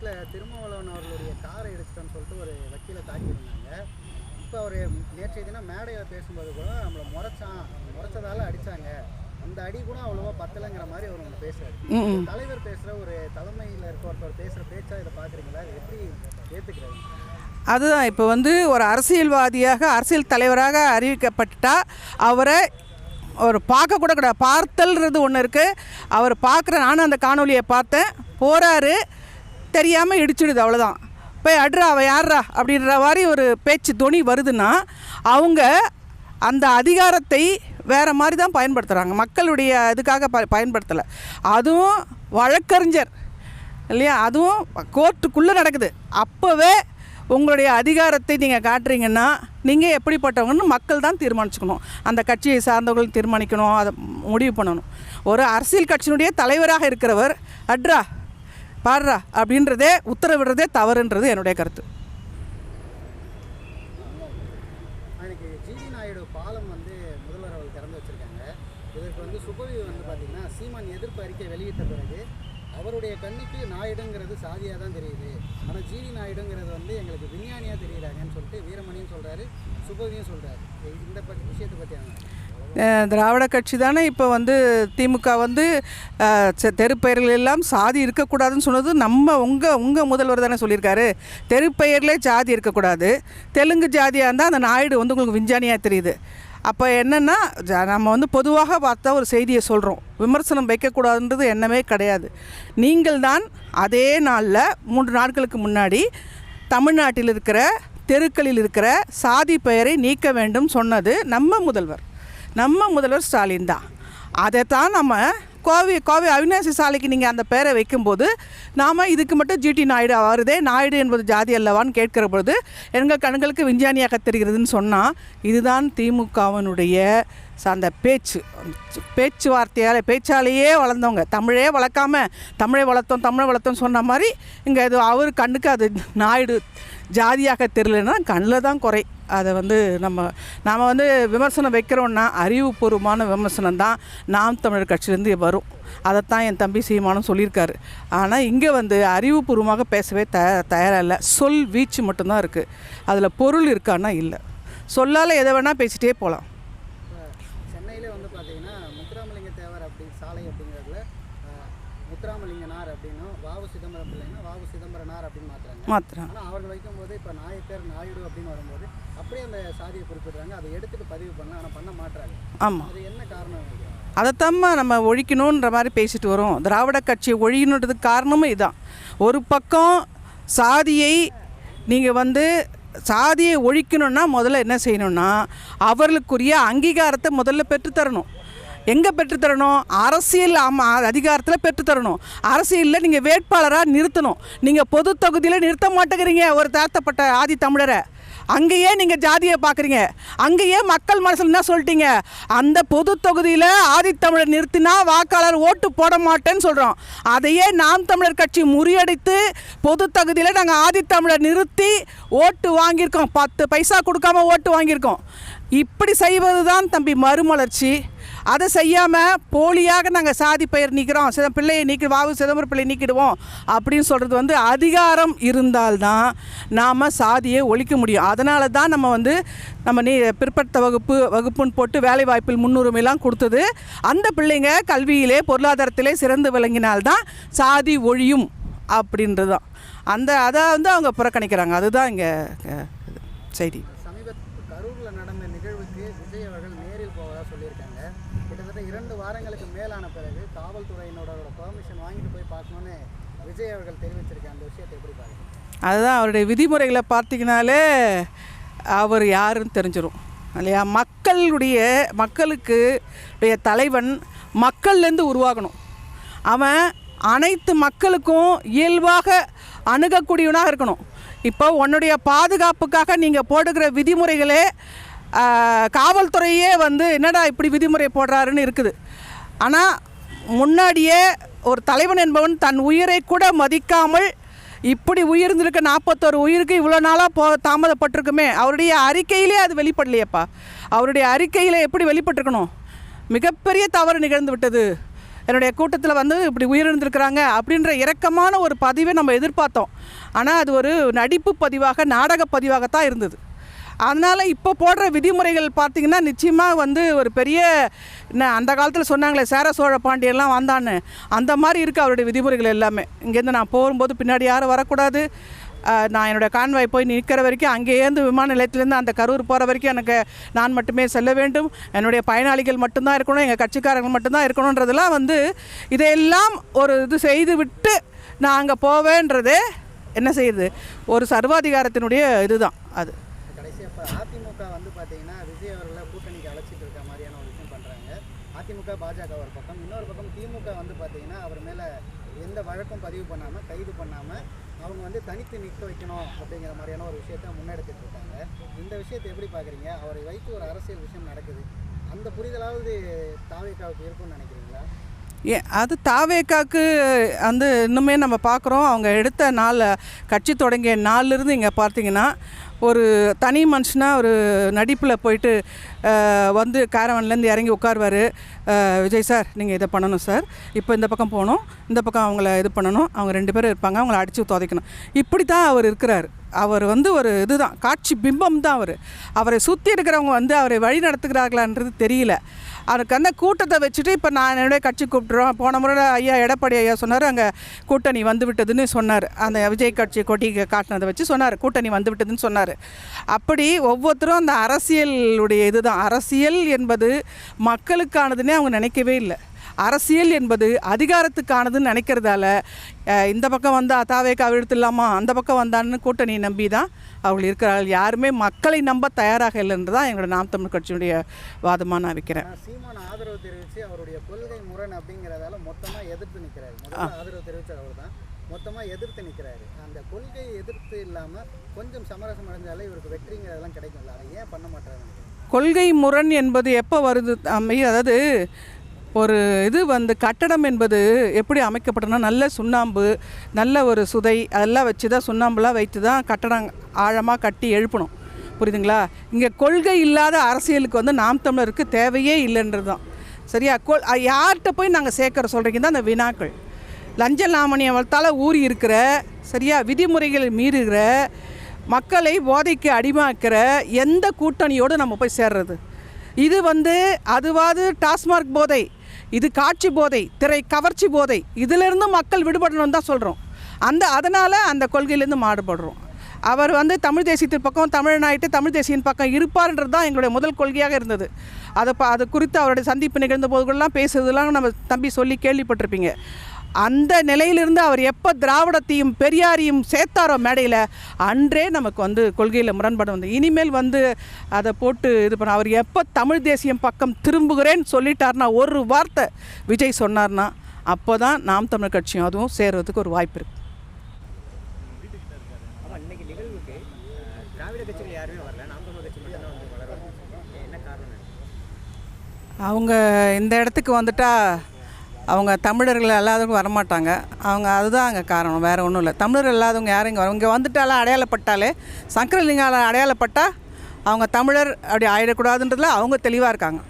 இல்லை திருமாவளவன் அவர்களுடைய காரை எடுத்துட்டோன்னு சொல்லிட்டு ஒரு வக்கீலை தாக்கியிருந்தாங்க. இப்போ அவர் நேற்றைய தினம் மேடையில் பேசும்போது கூட நம்மளை முறைச்சான். முறைச்சதால அடிச்சாங்க. அந்த அடி கூட அவ்வளோவா பத்தலைங்கிற மாதிரி அவர் ஒன்று பேசுறாரு. ம் தலைவர் பேசுகிற ஒரு தலைமையில் இருக்க ஒருத்தர் பேசுகிற பேச்சா இதை பார்க்குறீங்களா? எப்படி ஏற்றுக்கிறாரு அதுதான். இப்போ வந்து ஒரு அரசியல்வாதியாக அரசியல் தலைவராக அறிவிக்கப்பட்டுட்டா அவரை ஒரு பார்க்க கூட கூடாது. பார்த்தல்ன்றது ஒன்று இருக்குது அவர் பார்க்குற நானும் அந்த காணொலியை பார்த்தேன். போகிறாரு தெரியாமல் இடிச்சிடுது அவ்வளோதான் போய் அட்ரா அவ யார்ரா அப்படின்ற மாதிரி ஒரு பேச்சு துணி வருதுன்னா அவங்க அந்த அதிகாரத்தை வேறு மாதிரி தான் பயன்படுத்துகிறாங்க மக்களுடைய இதுக்காக ப பயன்படுத்தலை. அதுவும் வழக்கறிஞர் இல்லையா? அதுவும் கோர்ட்டுக்குள்ளே நடக்குது. அப்போவே உங்களுடைய அதிகாரத்தை நீங்கள் காட்டுறீங்கன்னா நீங்கள் எப்படிப்பட்டவங்கன்னு மக்கள் தான் தீர்மானிச்சுக்கணும். அந்த கட்சியை சார்ந்தவர்கள் தீர்மானிக்கணும் அதை முடிவு பண்ணணும். ஒரு அரசியல் கட்சியினுடைய தலைவராக இருக்கிறவர் அட்ரா பாடுறா அப்படின்றதே உத்தரவிடுறதே தவறுன்றது என்னுடைய கருத்து. எனக்கு ஜிடி நாயுடு பாலம் வந்து முதல்வர் அவர்கள் திறந்து வச்சிருக்காங்க. இதற்கு வந்து சுபவி வந்து பார்த்திங்கன்னா சீமான் எதிர்ப்பு அறிக்கை வெளியிட்ட பிறகு அவருடைய கண்ணுக்கு நாயுடுங்கிறது சாதியாக தான் தெரியுது. ஆனால் ஜிடி நாயுடுங்கிறது வந்து எங்களுக்கு விஞ்ஞானியாக தெரியுறாங்கன்னு சொல்லிட்டு வீரமணியும் சொல்கிறாரு சுபவியும் சொல்கிறாரு இந்த பற்றி விஷயத்தை பற்றி அவங்க திராவிட கட்சி தானே இப்போ வந்து திமுக வந்து தெருப்பெயர்கள் எல்லாம் சாதி இருக்கக்கூடாதுன்னு சொன்னது நம்ம உங்கள் உங்கள் முதல்வர் தானே சொல்லியிருக்காரு. தெருப்பெயர்களே ஜாதி இருக்கக்கூடாது. தெலுங்கு ஜாதியாக இருந்தால் அந்த நாயுடு வந்து உங்களுக்கு விஞ்ஞானியாக தெரியுது. அப்போ என்னென்னா நம்ம வந்து பொதுவாக பார்த்தா ஒரு செய்தியை சொல்கிறோம் விமர்சனம் வைக்கக்கூடாதுன்றது எண்ணமே கிடையாது. நீங்கள் தான் அதே நாளில் மூன்று நாட்களுக்கு முன்னாடி தமிழ்நாட்டில் இருக்கிற தெருக்களில் இருக்கிற சாதி பெயரை நீக்க வேண்டும் சொன்னது நம்ம முதல்வர். நம்ம முதல்வர் ஸ்டாலின் தான். அதை தான் நம்ம கோவை கோவை அவினாசி சாலைக்கு நீங்கள் அந்த பேரை வைக்கும்போது நாம் இதுக்கு மட்டும் ஜிடி நாயுடு வருதே நாயுடு என்பது ஜாதி அல்லவான்னு கேட்கிற பொழுது எங்கள் கண்களுக்கு விஞ்ஞானியாக தெரிகிறதுன்னு சொன்னால் இதுதான் திமுகவினுடைய அந்த பேச்சு பேச்சுவார்த்தையால் பேச்சாலேயே வளர்ந்தவங்க. தமிழே வளர்க்காம தமிழை வளர்த்தோம் தமிழை வளர்த்தோம் சொன்ன மாதிரி இங்கே இது அவர் கண்ணுக்கு அது நாயுடு ஜாதியாக தெரியலன்னா கண்ணில் தான் குறை. அதை வந்து நம்ம நாம் வந்து விமர்சனம் வைக்கிறோன்னா அறிவுபூர்வமான விமர்சனம் தான் நாம் தமிழர் கட்சியிலேருந்து வரும். அதைத்தான் என் தம்பி சீமானும் சொல்லியிருக்காரு. ஆனால் இங்கே வந்து அறிவுபூர்வமாக பேசவே த தயாராக இல்லை சொல் வீச்சு மட்டும்தான் இருக்குது அதில் பொருள் இருக்கான்னா இல்லை. சொல்லால் எதை வேணால் பேசிகிட்டே போகலாம் இப்போ சென்னையிலே வந்து பார்த்தீங்கன்னா முத்துராமலிங்க தேவர் அப்படி சாலை அப்படிங்கிறதுல அஹ், முத்துராமலிங்கனார் அப்படின்னும் வாவு சிதம்பரம் பிள்ளைன்னா வாவு சிதம்பரனார் அப்படின்னு மாற்றுறாங்க மாத்திரம் ஆனால் அவர்கள் வைக்கும்போது இப்போ நாயக்கர் நாயுடு அப்படின்னு வரும்போது அப்படியே அந்த சாதியை குறிப்பிடுறாங்க. அதை எடுத்துட்டு பதிவு பண்ண ஆனால் பண்ண மாட்றாங்க. ஆமாம் அது என்ன காரணம்? அதைத்தாம்மா நம்ம ஒழிக்கணுன்ற மாதிரி பேசிட்டு வரோம். திராவிட கட்சியை ஒழிக்கணுன்றதுக்கு காரணமும் இதுதான் ஒரு பக்கம் சாதியை நீங்கள் வந்து சாதியை ஒழிக்கணும்னா முதல்ல என்ன செய்யணும்னா அவர்களுக்குரிய அங்கீகாரத்தை முதல்ல பெற்றுத்தரணும். எங்கே பெற்றுத்தரணும் அரசியல் அதிகாரத்தில் பெற்றுத்தரணும் அரசியலில் நீங்கள் வேட்பாளராக நிறுத்தணும். நீங்கள் பொது தொகுதியில் நிறுத்த மாட்டேங்கிறீங்க ஒரு தாழ்த்தப்பட்ட ஆதி தமிழரை. அங்கேயே நீங்கள் ஜாதியை பார்க்குறீங்க. அங்கேயே மக்கள் மனசில் என்ன சொல்லிட்டீங்க? அந்த பொது தொகுதியில் ஆதித்தமிழர் நிறுத்தினா வாக்காளர் ஓட்டு போட மாட்டேன்னு சொல்கிறோம் அதையே நாம் தமிழர் கட்சி முறியடித்து பொது தொகுதியில் நாங்கள் ஆதித்தமிழர் நிறுத்தி ஓட்டு வாங்கியிருக்கோம். பத்து பைசா கொடுக்காம ஓட்டு வாங்கியிருக்கோம். இப்படி செய்வது தான் தம்பி மறுமலர்ச்சி. அதை செய்யாமல் போலியாக நாங்கள் சாதி பெயர் நீக்கிறோம். சில பிள்ளையை நீக்கி வாவு சிதம்பர பிள்ளை நீக்கிடுவோம் அப்படின்னு சொல்கிறது வந்து அதிகாரம் இருந்தால்தான் நாம் சாதியை ஒழிக்க முடியும். அதனால தான் நம்ம வந்து நம்ம நீ பிற்படுத்த வகுப்பு வகுப்புன்னு போட்டு வேலை வாய்ப்பில் முன்னுரிமைலாம் கொடுத்தது. அந்த பிள்ளைங்க கல்வியிலே பொருளாதாரத்திலே சிறந்து விளங்கினால்தான் சாதி ஒழியும் அப்படின்றது தான் அந்த அதை வந்து அவங்க புறக்கணிக்கிறாங்க. அதுதான் இங்கே செய்தி. கரூரில் நடந்த நிகழ்வுக்கு விஜய் அவர்கள் நேரில் போவதாக சொல்லியிருக்காங்க. கிட்டத்தட்ட இரண்டு வாரங்களுக்கு மேலான பிறகு காவல்துறையினோட பர்மிஷன் வாங்கிட்டு போய் பார்க்கணுன்னு விஜய் அவர்கள் தெரிவிச்சிருக்காங்க அந்த விஷயத்தை எப்படி பாருங்க அதுதான் அவருடைய விதிமுறைகளை பார்த்தீங்கனாலே அவர் யாருன்னு தெரிஞ்சிடும் இல்லையா? மக்களுடைய மக்களுக்கு உடைய தலைவன் மக்கள்லேருந்து உருவாகணும். அவன் அனைத்து மக்களுக்கும் இயல்பாக அணுகக்கூடியவனாக இருக்கணும். இப்போ உன்னுடைய பாதுகாப்புக்காக நீங்கள் போடுகிற விதிமுறைகளே காவல்துறையே வந்து என்னடா இப்படி விதிமுறை போடுறாருன்னு இருக்குது. ஆனால் முன்னாடியே ஒரு தலைவன் என்பவன் தன் உயிரை கூட மதிக்காமல் இப்படி உயிர்ந்திருக்க நாற்பத்தோரு உயிருக்கு இவ்வளோ நாளாக போ தாமதப்பட்டிருக்குமே. அவருடைய அறிக்கையிலே அது வெளிப்படலையேப்பா. அவருடைய அறிக்கையில் எப்படி வெளிப்பட்டிருக்கணும்? மிகப்பெரிய தவறு நிகழ்ந்து விட்டது. என்னுடைய கூட்டத்தில் வந்து இப்படி உயிரிழந்திருக்கிறாங்க அப்படின்ற இரக்கமான ஒரு பதிவை நம்ம எதிர்பார்த்தோம். ஆனால் அது ஒரு நடிப்பு பதிவாக நாடக பதிவாகத்தான் இருந்தது. அதனால் இப்போ போடுற விதிமுறைகள் பார்த்திங்கன்னா நிச்சயமாக வந்து ஒரு பெரிய என்ன அந்த காலத்தில் சொன்னாங்களே சேர சோழ பாண்டியெல்லாம் வந்தான்னு அந்த மாதிரி இருக்குது அவருடைய விதிமுறைகள் எல்லாமே. இங்கேருந்து நான் போகும்போது பின்னாடி யாரும் வரக்கூடாது. நான் என்னோடய கான்வாய் போய் நிற்கிற வரைக்கும் அங்கேருந்து விமான நிலையத்திலேருந்து அந்த கரூர் போகிற வரைக்கும் எனக்கு நான் மட்டுமே செல்ல வேண்டும். என்னுடைய பயனாளிகள் மட்டும்தான் இருக்கணும் எங்கள் கட்சிக்காரர்கள் மட்டும்தான் இருக்கணுன்றதெல்லாம் வந்து இதையெல்லாம் ஒரு இது செய்து விட்டு நான் அங்கே போவேன்றது என்ன செய்யுது? ஒரு சர்வாதிகாரத்தினுடைய இதுதான் அது. இப்போ அதிமுக வந்து பார்த்தீங்கன்னா விஜய் அவர்களை கூட்டணிக்கு அழைச்சிட்டு இருக்க மாதிரியான ஒரு விஷயம் பண்ணுறாங்க அதிமுக பாஜக ஒரு பக்கம். இன்னொரு பக்கம் திமுக வந்து பார்த்தீங்கன்னா அவர் மேலே எந்த வழக்கும் பதிவு பண்ணாமல் கைது பண்ணாமல் அவங்க வந்து தனித்து நிற்க வைக்கணும் அப்படிங்கிற மாதிரியான ஒரு விஷயத்த முன்னெடுத்துட்டு இருக்காங்க. இந்த விஷயத்தை எப்படி பார்க்குறீங்க? அவரை வைத்து ஒரு அரசியல் விஷயம் நடக்குது. அந்த புரிதலாவது தாவேக்காவுக்கு இருக்கும்னு நினைக்கிறீங்களா? ஏ அது தாவேக்காக்கு வந்து இன்னுமே நம்ம பார்க்குறோம். அவங்க எடுத்த நாள் கட்சி தொடங்கிய நாள்லேருந்து இங்கே பார்த்தீங்கன்னா ஒரு தனி மனுஷனாக ஒரு நடிப்பில் போயிட்டு வந்து கேரவன்லேருந்து இறங்கி உட்காருவார். விஜய் சார் நீங்கள் இதை பண்ணணும் சார். இப்போ இந்த பக்கம் போகணும் இந்த பக்கம் அவங்கள இது பண்ணணும் அவங்க ரெண்டு பேரும் இருப்பாங்க அவங்கள அடித்து துதைக்கணும் இப்படி தான் அவர் இருக்கிறார். அவர் வந்து ஒரு இதுதான் காட்சி பிம்பம் தான் அவர். அவரை சுற்றி இருக்கிறவங்க வந்து அவரை வழி நடத்துகிறார்களான்றது தெரியல. அதுக்கு அந்த கூட்டத்தை வச்சுட்டு இப்போ நான் என்னுடைய கட்சி கூப்பிட்டுறோம் போன முறை ஐயா எடப்பாடி ஐயா சொன்னார் அங்கே கூட்டணி வந்து விட்டதுன்னு சொன்னார். அந்த விஜய் கட்சி கொட்டி காட்டினதை வச்சு சொன்னார் கூட்டணி வந்து விட்டதுன்னு சொன்னார். அப்படி ஒவ்வொருத்தரும் அந்த அரசியலுடைய இதுதான். அரசியல் என்பது மக்களுக்கானதுன்னே அவங்க நினைக்கவே இல்லை. அரசியல் என்பது அதிகாரத்துக்கானதுன்னு நினைக்கிறதால இந்த பக்கம் வந்து தாவேக்கா விழுத்துலாமா அந்த பக்கம் வந்தான்னு கூட்டணி நம்பி தான் அவர்கள் இருக்கிறார்கள். யாருமே மக்களை நம்ப தயாராக இல்லைன்னு தான் எங்களோட நாம் தமிழ் கட்சியினுடைய வாதமாக நான் வைக்கிறேன். சீமான ஆதரவு தெரிவித்து அவருடைய கொள்கை முரண் அப்படிங்கிறதால மொத்தமாக எதிர்த்து நிற்கிறாரு ஆதரவு தெரிவித்தது அவர் தான் மொத்தமாக எதிர்த்து நிற்கிறாரு அந்த கொள்கையை எதிர்த்து இல்லாமல் கொஞ்சம் சமரசம் அடைஞ்சாலே இவருக்கு வெற்றிங்கிறதெல்லாம் கிடைக்கும்ல. அதை ஏன் பண்ண மாட்டாரு கொள்கை முரண் என்பது எப்போ வருது? அமைய அதாவது ஒரு இது வந்து கட்டடம் என்பது எப்படி அமைக்கப்பட்டனா நல்ல சுண்ணாம்பு நல்ல ஒரு சுதை அதெல்லாம் வச்சு தான் சுண்ணாம்புலாம் வைத்து தான் கட்டடம் ஆழமாக கட்டி எழுப்பணும். புரியுதுங்களா? இங்கே கொள்கை இல்லாத அரசியலுக்கு வந்து நாம் தமிழருக்கு தேவையே இல்லைன்றது தான் சரியா கொள் யார்கிட்ட போய் நாங்கள் சேர்க்குற சொல்கிறீங்க தான் அந்த வினாக்கள். லஞ்ச லாமணியத்தால் ஊறி இருக்கிற சரியா விதிமுறைகளை மீறுகிற மக்களை போதைக்கு அடிமாக்கிற எந்த கூட்டணியோடு நம்ம போய் சேர்றது? இது வந்து அதுவாது டாஸ்மார்க் போதை இது காட்சி போதை திரை கவர்ச்சி போதை இதிலிருந்து மக்கள் விடுபடணும்னு தான் சொல்கிறோம் அந்த அதனால் அந்த கொள்கையிலேருந்து மாறுபடுறோம். அவர் வந்து தமிழ் தேசியத்தின் பக்கம் தமிழனாயிட்டு தமிழ் தேசியின் பக்கம் இருப்பார்ன்றது தான் எங்களுடைய முதல் கொள்கையாக இருந்தது. அதை ப அது குறித்து அவருடைய சந்திப்பு நிகழ்ந்த போதுகள்லாம் பேசுறதுலாம் நம்ம தம்பி சொல்லி கேள்விப்பட்டிருப்பீங்க. அந்த நிலையிலிருந்து அவர் எப்போ திராவிடத்தையும் பெரியாரையும் சேர்த்தாரோ மேடையில் அன்றே நமக்கு வந்து கொள்கையில் முரண்பாடு வந்து இனிமேல் வந்து அதை போட்டு இது பண்ண அவர் எப்போ தமிழ் தேசியம் பக்கம் திரும்புகிறேன்னு சொல்லிட்டாருன்னா ஒரு வார்த்தை விஜய் சொன்னார்னா அப்போ தான் நாம் தமிழ் கட்சியும் அதுவும் சேர்றதுக்கு ஒரு வாய்ப்பு இருக்குது அவங்க இந்த இடத்துக்கு வந்துட்டா அவங்க தமிழர்கள் அல்லாதவங்க வரமாட்டாங்க. அவங்க அதுதான் அங்கே காரணம். வேறு ஒன்றும் இல்லை. தமிழர் இல்லாதவங்க யாரும் இங்கே வரும் இங்கே வந்துட்டாலே அடையாளப்பட்டாலே சங்கரலிங்கால அடையாளப்பட்டால் அவங்க தமிழர் அப்படி ஆயிடக்கூடாதுன்றதுல அவங்க தெளிவாக இருக்காங்க.